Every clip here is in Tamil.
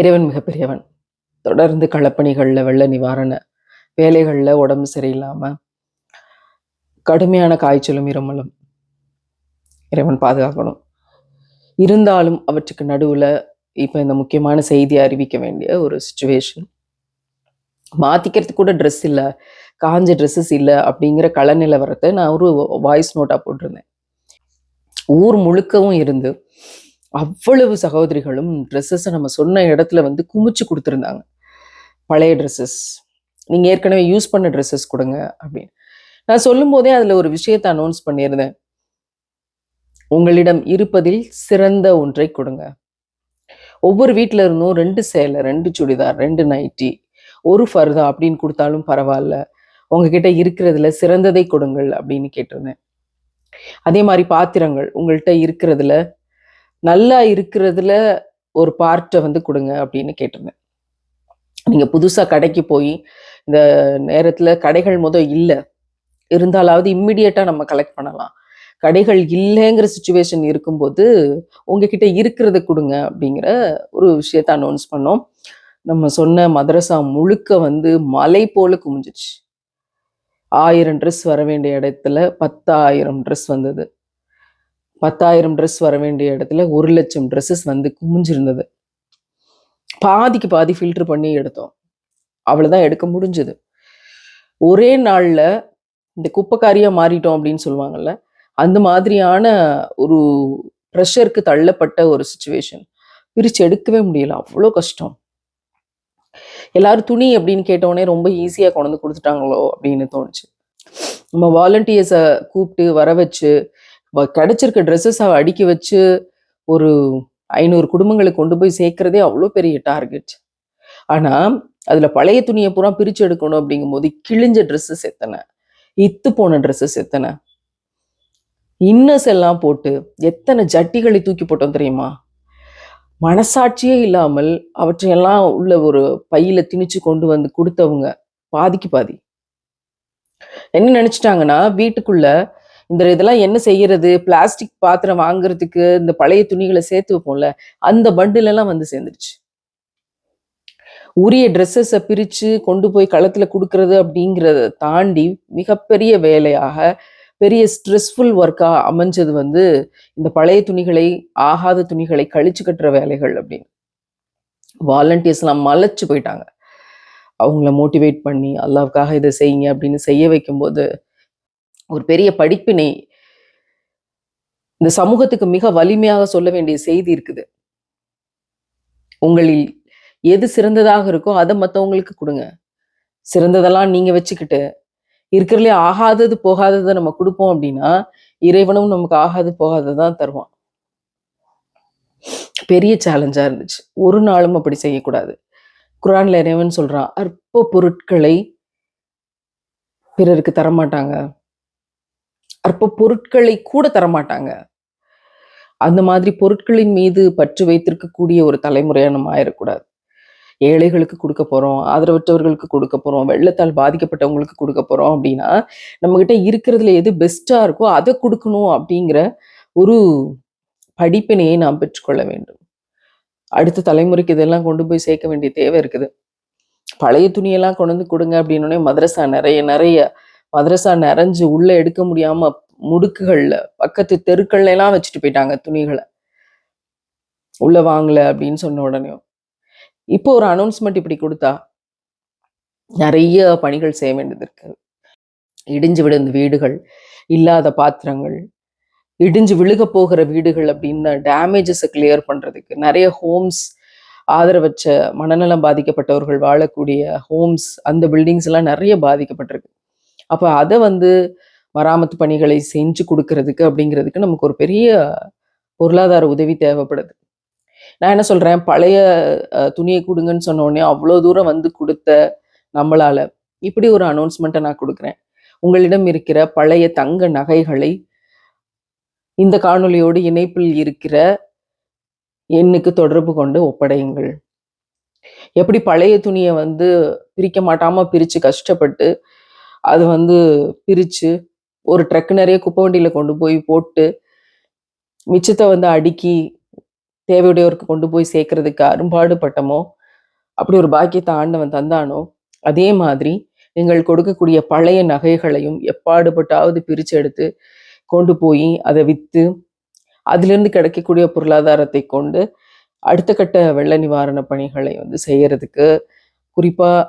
இறைவன் மிகப்பெரியவன். தொடர்ந்து களப்பணிகளில் வெள்ள நிவாரண வேலைகளில் உடம்பு சரியில்லாமல் கடுமையான காய்ச்சலும் இருமலும் இறைவன் பாதுகாக்கணும். இருந்தாலும் அவற்றுக்கு நடுவில் இப்போ இந்த முக்கியமான செய்தியை அறிவிக்க வேண்டிய ஒரு சுச்சுவேஷன் மாற்றிக்கிறதுக்கு கூட ட்ரெஸ் இல்லை காஞ்ச ட்ரெஸ்ஸஸ் இல்லை அப்படிங்கிற கள நிலவரத்தை நான் ஒரு வாய்ஸ் நோட்டாக போட்டிருந்தேன். ஊர் முழுக்கவும் இருந்து அவ்வளவு சகோதரிகளும் ட்ரெஸ்ஸஸை நம்ம சொன்ன இடத்துல வந்து குமிச்சு கொடுத்துருந்தாங்க. பழைய ட்ரெஸ்ஸஸ் நீங்கள் ஏற்கனவே யூஸ் பண்ண ட்ரெஸ்ஸஸ் கொடுங்க அப்படின்னு. நான் சொல்லும் போதே அதில் ஒரு விஷயத்தை அனௌன்ஸ் பண்ணியிருந்தேன். உங்களிடம் இருப்பதில் சிறந்த ஒன்றை கொடுங்க. ஒவ்வொரு வீட்டில் இருந்தும் ரெண்டு சேலை ரெண்டு சுடிதார் ரெண்டு நைட்டி ஒரு ஃபர்தா அப்படின்னு கொடுத்தாலும் பரவாயில்ல. உங்ககிட்ட இருக்கிறதுல சிறந்ததை கொடுங்கள் அப்படின்னு கேட்டிருந்தேன். அதே மாதிரி பாத்திரங்கள் உங்கள்கிட்ட இருக்கிறதுல நல்லா இருக்கிறதுல ஒரு பார்ட்டை வந்து கொடுங்க அப்படின்னு கேட்டிருந்தேன். நீங்கள் புதுசாக கடைக்கு போய் இந்த நேரத்தில் கடைகள் முத இல்லை. இருந்தாலாவது இம்மிடியட்டாக நம்ம கலெக்ட் பண்ணலாம். கடைகள் இல்லைங்கிற சுச்சுவேஷன் இருக்கும்போது உங்ககிட்ட இருக்கிறத கொடுங்க அப்படிங்கிற ஒரு விஷயத்த அனௌன்ஸ் பண்ணோம். நம்ம சொன்ன மதரசா முழுக்க வந்து மலை போல குமிஞ்சிச்சு. ஆயிரம் ட்ரெஸ் வர வேண்டிய இடத்துல பத்தாயிரம் ட்ரெஸ் வந்தது. பத்தாயிரம் ட்ரெஸ் வர வேண்டிய இடத்துல ஒரு லட்சம் ட்ரெஸ்ஸஸ் வந்து குமிஞ்சிருந்தது. பாதிக்கு பாதி ஃபில்டர் பண்ணி எடுத்தோம். அவ்வளோதான் எடுக்க முடிஞ்சது. ஒரே நாளில் இந்த குப்பைக்காரியாக மாறிட்டோம் அப்படின்னு சொல்லுவாங்கல்ல அந்த மாதிரியான ஒரு ப்ரெஷருக்கு தள்ளப்பட்ட ஒரு சுச்சுவேஷன் பிரித்து எடுக்கவே முடியல. அவ்வளோ கஷ்டம். எல்லாரும் துணி அப்படின்னு கேட்டோடனே ரொம்ப ஈஸியாக கொண்டு வந்து கொடுத்துட்டாங்களோ அப்படின்னு தோணுச்சு. நம்ம வாலண்டியர்ஸை கூப்பிட்டு வர வச்சு கிடைச்சிருக்க ட்ரெஸ்ஸஸை அடுக்கி வச்சு ஒரு ஐநூறு குடும்பங்களுக்கு கொண்டு போய் சேர்க்கறதே அவ்வளோ பெரிய டார்கெட் ஆனால் அதில் பழைய துணியை பூரா பிரித்து எடுக்கணும் அப்படிங்கும்போது கிழிஞ்ச ட்ரெஸ்ஸஸ் எத்தனை? இத்து போன ட்ரெஸ்ஸஸ் எத்தனை? இன்னஸ் எல்லாம் போட்டு எத்தனை ஜட்டிகளை தூக்கி போட்டோம் தெரியுமா? மனசாட்சியே இல்லாமல் அவற்றையெல்லாம் உள்ள ஒரு பையில திணிச்சு கொண்டு வந்து கொடுத்தவங்க பாதிக்கு பாதி. என்ன நினைச்சிட்டாங்கன்னா வீட்டுக்குள்ள இந்த இதெல்லாம் என்ன செய்யறது? பிளாஸ்டிக் பாத்திரம் வாங்குறதுக்கு இந்த பழைய துணிகளை சேர்த்து வைப்போம்ல அந்த பண்டில் எல்லாம் வந்து சேர்ந்துருச்சு. உரிய ட்ரெஸ்ஸஸை பிரித்து கொண்டு போய் களத்தில் கொடுக்கறது அப்படிங்கிறத தாண்டி மிகப்பெரிய வேலையாக பெரிய ஸ்ட்ரெஸ்ஃபுல் ஒர்க்கா அமைஞ்சது வந்து இந்த பழைய துணிகளை ஆகாத துணிகளை கழிச்சு கட்டுற வேலைகள் அப்படின்னு. வாலண்டியர்ஸ்லாம் மலைச்சு போயிட்டாங்க. அவங்கள மோட்டிவேட் பண்ணி அல்லாவுக்காக இதை செய்யுங்க அப்படின்னு செய்ய வைக்கும்போது ஒரு பெரிய படிப்பினை இந்த சமூகத்துக்கு மிக வலிமையாக சொல்ல வேண்டிய செய்தி இருக்குது. உங்களில் எது சிறந்ததாக இருக்கோ அதை மற்றவங்களுக்கு கொடுங்க. சிறந்ததெல்லாம் நீங்க வச்சுக்கிட்டு இருக்கிறதுலே ஆகாதது போகாததை நம்ம கொடுப்போம் அப்படின்னா இறைவனும் நமக்கு ஆகாது போகாதது தான் தருவான். பெரிய சேலஞ்சா இருந்துச்சு. ஒரு நாளும் அப்படி செய்யக்கூடாது. குரான்ல இறைவன் சொல்றான் அற்ப பொருட்களை பிறருக்கு தரமாட்டாங்க. அற்ப பொருட்களை கூட தரமாட்டாங்க. அந்த மாதிரி பொருட்களின் மீது பற்று வைத்திருக்கக்கூடிய ஒரு தலைமுறையா நம்ம ஆயிடக்கூடாது ஏழைகளுக்கு கொடுக்க போறோம் ஆதரவற்றவர்களுக்கு கொடுக்க போறோம் வெள்ளத்தால் பாதிக்கப்பட்டவங்களுக்கு கொடுக்க போறோம் அப்படின்னா நம்ம கிட்ட இருக்கிறதுல எது பெஸ்டா இருக்கோ அதை கொடுக்கணும் அப்படிங்கிற ஒரு படிப்பினையை நாம் பெற்றுக்கொள்ள வேண்டும். அடுத்த தலைமுறைக்கு இதெல்லாம் கொண்டு போய் சேர்க்க வேண்டிய தேவை இருக்குது. பழைய துணியெல்லாம் கொண்டு வந்து கொடுங்க அப்படின்னோடனே மதரசா நிறைய நிறைய மதரசா நிறைஞ்சு உள்ள எடுக்க முடியாம முடுக்குகள்ல பக்கத்து தெருக்கள்ல எல்லாம் வச்சுட்டு போயிட்டாங்க துணிகளை. உள்ள வாங்கல அப்படின்னு சொன்ன உடனே. இப்போ ஒரு அனௌன்ஸ்மெண்ட் இப்படி கொடுத்தா நிறைய பணிகள் செய்ய வேண்டியது இருக்கு. இடிஞ்சு விழுந்த வீடுகள் இல்லாத பாத்திரங்கள் இடிஞ்சு விழுக போகிற வீடுகள் அப்படின்னு டேமேஜஸை கிளியர் பண்றதுக்கு நிறைய ஹோம்ஸ் ஆதரவற்ற மனநலம் பாதிக்கப்பட்டவர்கள் வாழக்கூடிய ஹோம்ஸ் அந்த பில்டிங்ஸ் எல்லாம் நிறைய பாதிக்கப்பட்டிருக்கு. அப்போ அதை வந்து மராமத்து பணிகளை செஞ்சு கொடுக்கறதுக்கு அப்படிங்கிறதுக்கு நமக்கு ஒரு பெரிய பொருளாதார உதவி தேவைப்படுது. நான் என்ன சொல்கிறேன் பழைய துணியை கொடுங்கன்னு சொன்ன உடனே அவ்வளோ தூரம் வந்து கொடுத்த நம்மளால இப்படி ஒரு அனௌன்ஸ்மெண்ட்டை நான் கொடுக்குறேன். உங்களிடம் இருக்கிற பழைய தங்க நகைகளை இந்த காணொலியோடு இணைப்பில் இருக்கிற எண்ணுக்கு தொடர்பு கொண்டு ஒப்படையுங்கள். எப்படி பழைய துணியை வந்து பிரிக்க மாட்டாமல் பிரித்து கஷ்டப்பட்டு அது வந்து பிரித்து ஒரு ட்ரக் நிறைய குப்பை வண்டியில் கொண்டு போய் போட்டு மிச்சத்தை வந்து அடுக்கி தேவையுடையவருக்கு கொண்டு போய் சேர்க்கறதுக்கு அரும்பாடுபட்டமோ அப்படி ஒரு பாக்கியத்தை ஆண்டவன் தந்தானோ அதே மாதிரி நீங்கள் கொடுக்கக்கூடிய பழைய நகைகளையும் எப்பாடுபட்டாவது பிரித்து எடுத்து கொண்டு போய் அதை விற்று அதிலிருந்து கிடைக்கக்கூடிய பொருளாதாரத்தை கொண்டு அடுத்த கட்ட வெள்ள நிவாரண பணிகளை வந்து செய்யறதுக்கு குறிப்பாக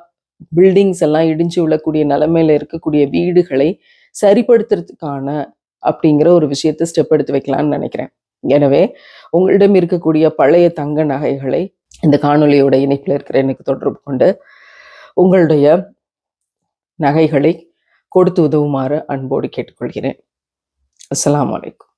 பில்டிங்ஸ் எல்லாம் இடிஞ்சு விழக்கூடிய நிலைமையில இருக்கக்கூடிய வீடுகளை சரிப்படுத்துறதுக்கான அப்படிங்கிற ஒரு விஷயத்தை ஸ்டெப் எடுத்து வைக்கலாம்னு நினைக்கிறேன். எனவே உங்களிடம் இருக்கக்கூடிய பழைய தங்க நகைகளை இந்த காணொலியோட இணைப்பில் இருக்கிற எனக்கு தொடர்பு கொண்டு உங்களுடைய நகைகளை கொடுத்து உதவுமாறு அன்போடு கேட்டுக்கொள்கிறேன். அஸ்லாம் அலைக்கும்.